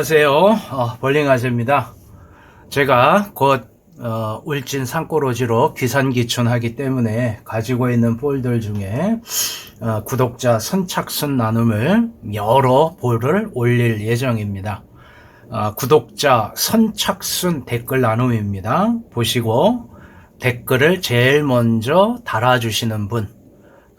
안녕하세요. 어, 볼링아재입니다. 제가 곧 어, 울진 산골오지로 귀산귀촌하기 때문에 가지고 있는 볼들 중에 어, 구독자 선착순 나눔을 여러 볼을 올릴 예정입니다. 어, 구독자 선착순 댓글 나눔입니다. 보시고 댓글을 제일 먼저 달아주시는 분,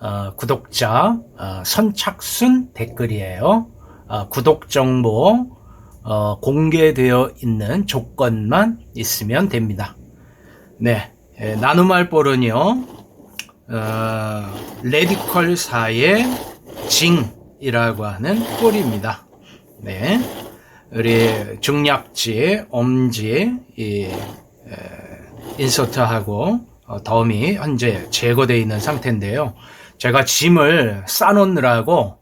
어, 구독자 어, 선착순 댓글이에요. 어, 구독 정보 어, 공개되어 있는 조건만 있으면 됩니다. 네, 에, 나눔할 볼은요, 어, 레디컬사의 징이라고 하는 볼입니다. 네, 우리 중약지, 엄지, 이, 에, 인서트하고 어, 덤이 현재 제거되어 있는 상태인데요. 제가 짐을 싸놓느라고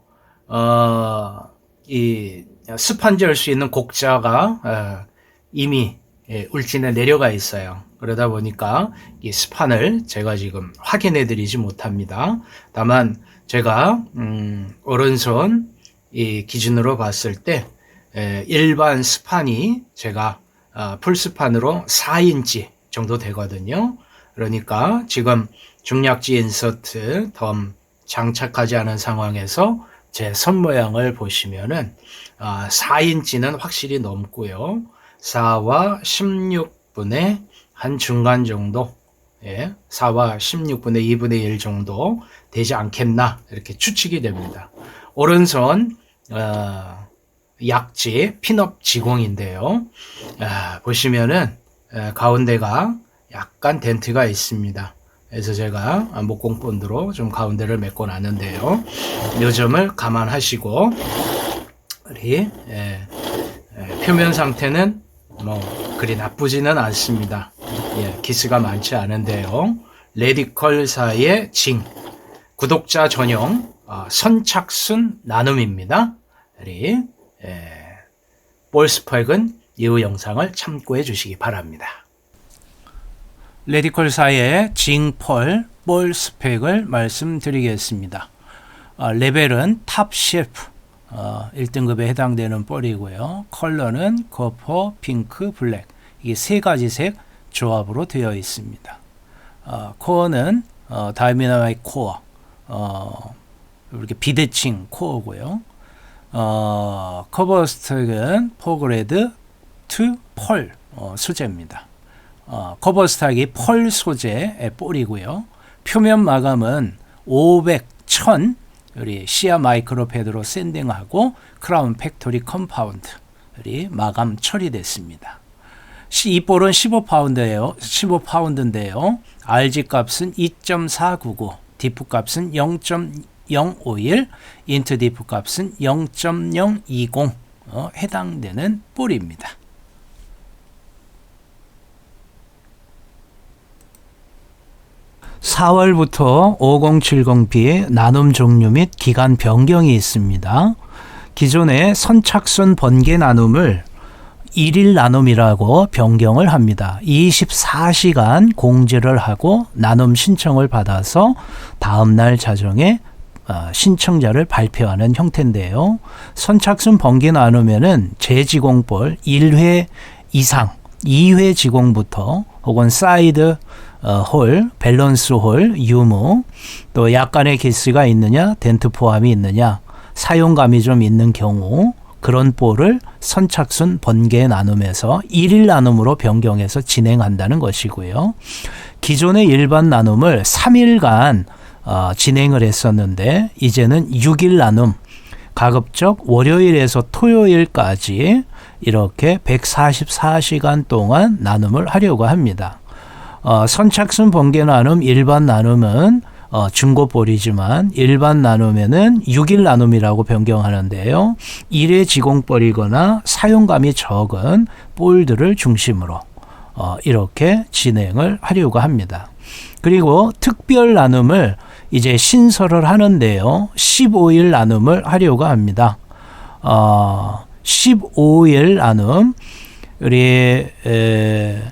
어, 이 스판지할 수 있는 곡자가 어, 이미 예, 울진에 내려가 있어요. 그러다 보니까 이 스판을 제가 지금 확인해 드리지 못합니다. 다만 제가 음, 오른손 이 기준으로 봤을 때 에, 일반 스판이 제가 어, 풀스판으로 4인치 정도 되거든요. 그러니까 지금 중약지 인서트 덤 장착하지 않은 상황에서 제 손 모양을 보시면은 아, 4인치는 확실히 넘고요. 4와 16분의 한 중간 정도, 예, 4와 16분의 2분의 1 정도 되지 않겠나 이렇게 추측이 됩니다. 오른손 어, 약지 핀업 지공인데요. 아, 보시면은 에, 가운데가 약간 덴트가 있습니다. 그래서 제가 목공 본드로 좀 가운데를 메꿔 놨는데요. 이 점을 감안하시고 우리 예, 예, 표면 상태는 뭐 그리 나쁘지는 않습니다. 예, 기스가 많지 않은데요. 레디컬사의 징 구독자 전용 어, 선착순 나눔입니다. 우리 예, 볼 스펙은 이후 영상을 참고해 주시기 바랍니다. 레디컬사의 징펄 볼 스펙을 말씀드리겠습니다. 어, 레벨은 탑 셰프 어, 1등급에 해당되는 볼이고요. 컬러는 거퍼, 핑크, 블랙 이게 세 가지 색 조합으로 되어 있습니다. 어, 코어는 어, 다이미나마이 코어 어, 이렇게 비대칭 코어고요. 어, 커버 스택은 포그레드 2펄 어, 소재입니다. 어, 커버 스탁이 펄 소재의 볼이고요. 표면 마감은 500, 1000 우리 시아 마이크로 패드로 샌딩하고 크라운 팩토리 컴파운드리 마감 처리됐습니다. 이 볼은 15파운드예요. 15파운드인데요. RG 값은 2.499, 디프 값은 0.051, 인트 디프 값은 0.020 어, 해당되는 볼입니다. 4월부터 5070B 나눔 종류 및 기간 변경이 있습니다. 기존의 선착순 번개 나눔을 1일 나눔이라고 변경을 합니다. 24시간 공지를 하고 나눔 신청을 받아서 다음날 자정에 어, 신청자를 발표하는 형태인데요. 선착순 번개 나누면은 재지공볼 1회 이상 2회 지공부터 혹은 사이드 어, 홀, 밸런스 홀, 유무, 또 약간의 기스가 있느냐, 덴트 포함이 있느냐, 사용감이 좀 있는 경우 그런 볼을 선착순 번개 나눔에서 1일 나눔으로 변경해서 진행한다는 것이고요. 기존의 일반 나눔을 3일간 어, 진행을 했었는데 이제는 6일 나눔 가급적 월요일에서 토요일까지 이렇게 144시간 동안 나눔을 하려고 합니다. 어, 선착순 번개 나눔, 일반 나눔은 어, 중고볼이지만 일반 나눔에는 6일 나눔이라고 변경하는데요. 1회 지공볼이거나 사용감이 적은 볼들을 중심으로 어, 이렇게 진행을 하려고 합니다. 그리고 특별 나눔을 이제 신설을 하는데요. 15일 나눔을 하려고 합니다. 어, 15일 나눔 우리 에,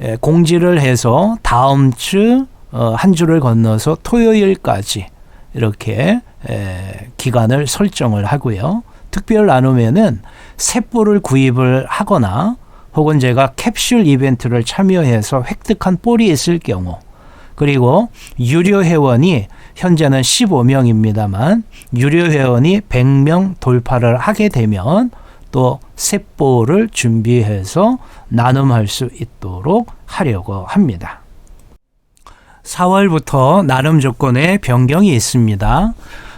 에, 공지를 해서 다음 주한 어, 주를 건너서 토요일까지 이렇게 에, 기간을 설정을 하고요. 특별 나눔에는 셋볼을 구입을 하거나 혹은 제가 캡슐 이벤트를 참여해서 획득한 볼이 있을 경우 그리고 유료 회원이 현재는 15명입니다만 유료 회원이 100명 돌파를 하게 되면 또 셋볼을 준비해서 나눔할 수 있도록 하려고 합니다. 4월부터 나눔 조건에 변경이 있습니다.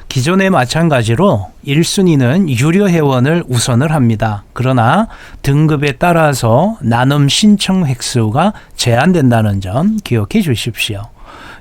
기존에 마찬가지로 1순위는 유료 회원을 우선을 합니다. 그러나 등급에 따라서 나눔 신청 획수가 제한된다는 점 기억해 주십시오.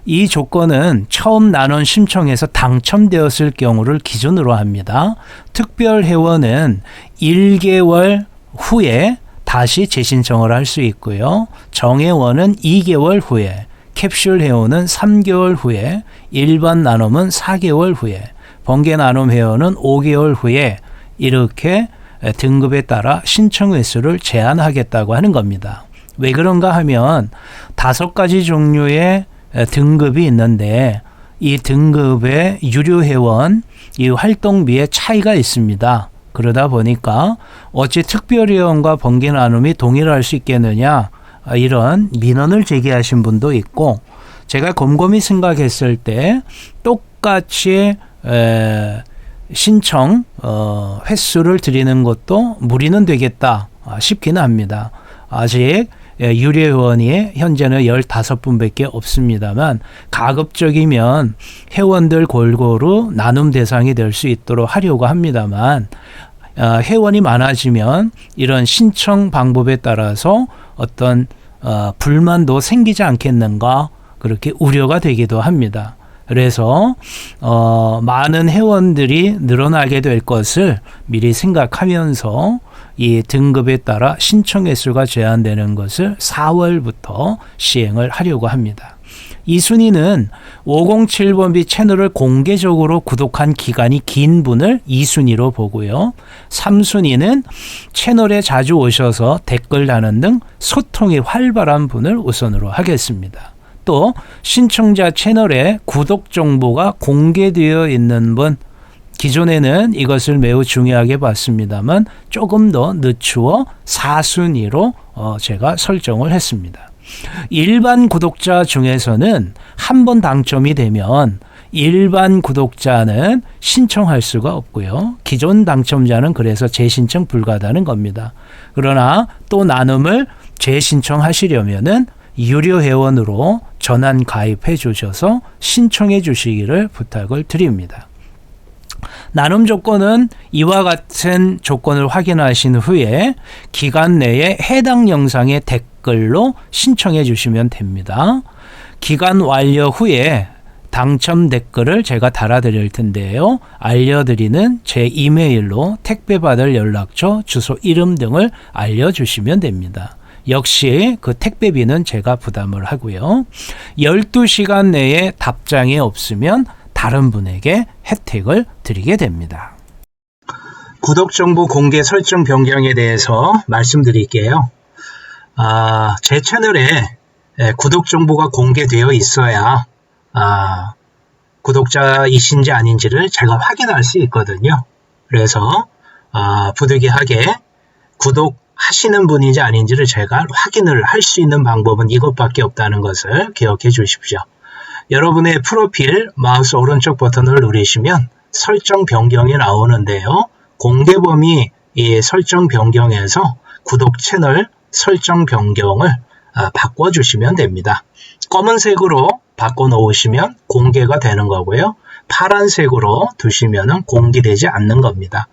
이 조건은 처음 나눔 신청에서 당첨되었을 경우를 기준으로 합니다. 특별 회원은 1개월 후에 다시 재신청을 할 수 있고요. 정회원은 2개월 후에, 캡슐 회원은 3개월 후에, 일반 나눔은 4개월 후에, 번개 나눔 회원은 5개월 후에 이렇게 등급에 따라 신청 횟수를 제한하겠다고 하는 겁니다. 왜 그런가 하면 다섯 가지 종류의 등급이 있는데 이 등급의 유료 회원 이 활동비의 차이가 있습니다. 그러다 보니까 어찌 특별 회원과 번개 나눔이 동일할 수 있겠느냐 이런 민원을 제기하신 분도 있고 제가 곰곰이 생각했을 때 똑같이 에, 신청 어, 횟수를 드리는 것도 무리는 되겠다 싶기는 합니다. 아직 예, 유료 회원이 현재는 15분밖에 없습니다만 가급적이면 회원들 골고루 나눔 대상이 될 수 있도록 하려고 합니다만 어, 회원이 많아지면 이런 신청 방법에 따라서 어떤 어, 불만도 생기지 않겠는가 그렇게 우려가 되기도 합니다. 그래서 어, 많은 회원들이 늘어나게 될 것을 미리 생각하면서 이 등급에 따라 신청 횟수가 제한되는 것을 4월부터 시행을 하려고 합니다. 이 순위는 507번비 채널을 공개적으로 구독한 기간이 긴 분을 2순위로 보고요. 3순위는 채널에 자주 오셔서 댓글 다는 등 소통이 활발한 분을 우선으로 하겠습니다. 또 신청자 채널에 구독 정보가 공개되어 있는 분 기존에는 이것을 매우 중요하게 봤습니다만 조금 더 늦추어 4순위로 어 제가 설정을 했습니다. 일반 구독자 중에서는 한 번 당첨이 되면 일반 구독자는 신청할 수가 없고요. 기존 당첨자는 그래서 재신청 불가하다는 겁니다. 그러나 또 나눔을 재신청하시려면은 유료 회원으로 전환 가입해 주셔서 신청해 주시기를 부탁을 드립니다. 나눔 조건은 이와 같은 조건을 확인하신 후에 기간 내에 해당 영상의 댓글로 신청해 주시면 됩니다. 기간 완료 후에 당첨 댓글을 제가 달아드릴 텐데요. 알려드리는 제 이메일로 택배 받을 연락처, 주소, 이름 등을 알려주시면 됩니다. 역시 그 택배비는 제가 부담을 하고요. 12시간 내에 답장이 없으면 다른 분에게 혜택을 드리게 됩니다. 구독 정보 공개 설정 변경에 대해서 말씀드릴게요. 아, 제 채널에 예, 구독 정보가 공개되어 있어야 아, 구독자이신지 아닌지를 제가 확인할 수 있거든요. 그래서 아, 부득이하게 구독 하시는 분인지 아닌지를 제가 확인을 할 수 있는 방법은 이것밖에 없다는 것을 기억해 주십시오. 여러분의 프로필 마우스 오른쪽 버튼을 누르시면 설정 변경이 나오는데요. 공개 범위 이 설정 변경에서 구독 채널 설정 변경을 아, 바꿔주시면 됩니다. 검은색으로 바꿔 놓으시면 공개가 되는 거고요. 파란색으로 두시면 공개되지 않는 겁니다.